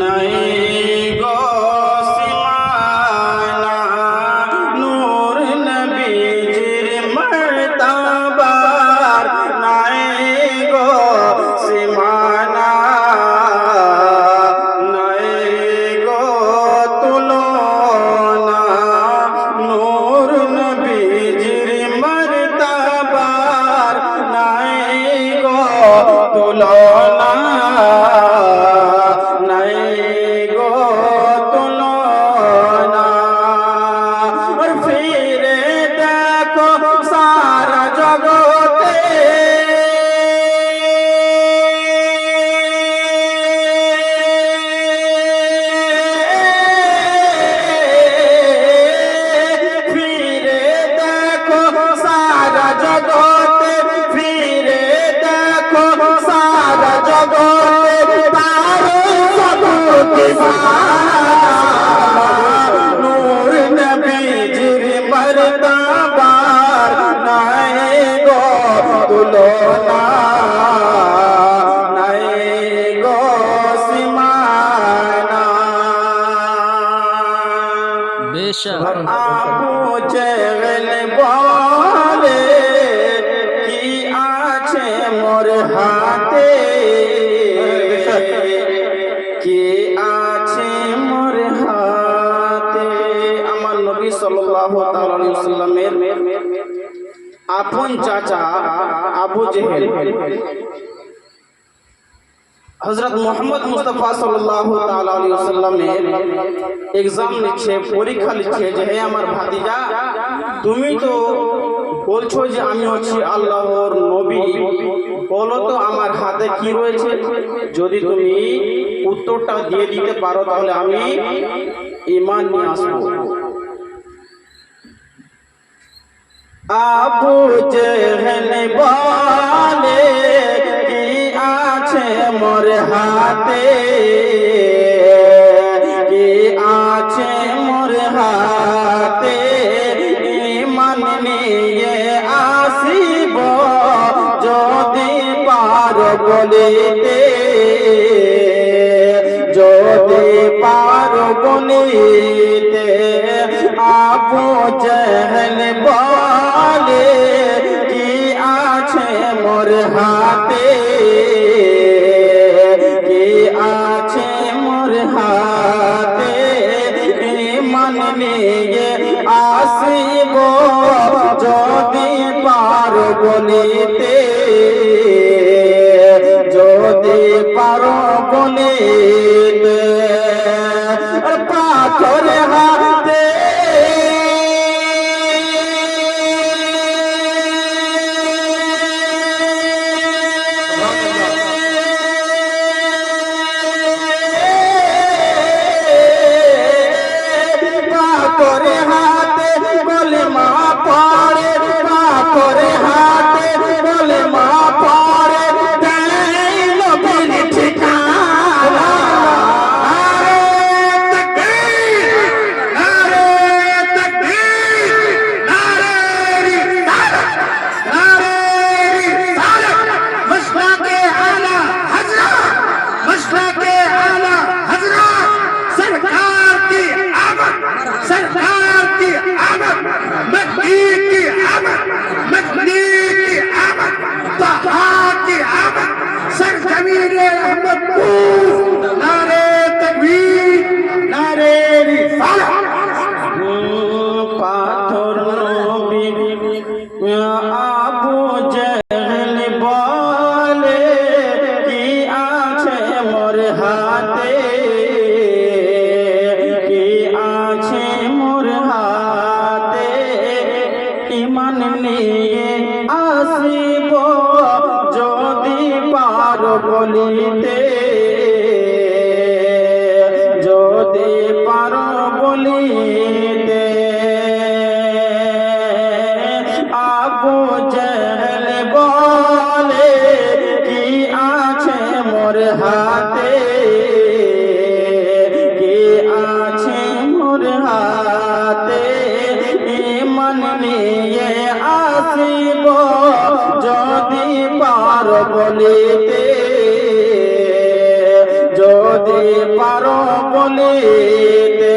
নাই। বলে কি আছে মোর হাতে? আপন চাচা আবু জেহেল। হজরত মোহাম্মদ মুস্তফা ওয়াসাল্লামের এক্সাম নিচ্ছে, পরীক্ষা নিচ্ছে যে, হে আমার ভাতিজা, তুমি তো বলছো যে আমি হচ্ছি আল্লাহর নবী, বলো তো আমার হাতে কি রয়েছে? যদি তুমি উত্তরটা দিয়ে দিতে পারো, তাহলে আমি ইমান নিয়ে আসব। আবু জেহেল বলে, কি আছে মোর হাতে? কি আছে মোর হাতে? ইমান নিয়ে আসিব যদি পার বলিতে। যদি পার বলিতে আপু জহল বলে আছে মোর হাতে। মন নিয়ে আসিব যদি পার বলিতে। যদি পার বলিতে embora. নিয়ে আসিব যদি পার বলিতে। বলিতে যদি পারো বলিতে